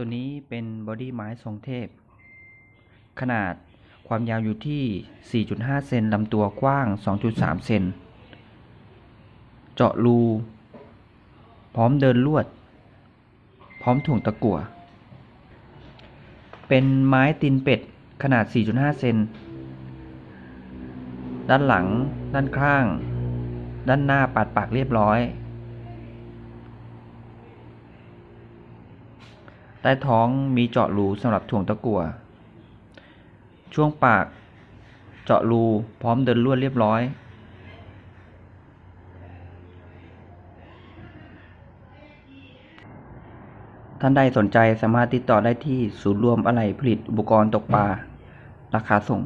ตัวนี้เป็นบอดี้ไม้ทรงเทพ ขนาดความยาวอยู่ที่ 4.5 เซนลำตัวกว้าง 2.3 เซน เจาะรู พร้อมเดินลวด พร้อมถ่วงตะกั่ว เป็นไม้ตีนเป็ดขนาด 4.5 เซน ด้านหลัง ด้านข้าง ด้านหน้าปัดปากเรียบร้อย ใต้ท้องมีเจาะรูสำหรับถ่วงตะกั่ว ช่วงปากเจาะรูพร้อมเดินลวดเรียบร้อย ท่านใดสนใจสามารถติดต่อได้ที่ศูนย์รวมอะไหล่ผลิตอุปกรณ์ตกปลา ราคาส่ง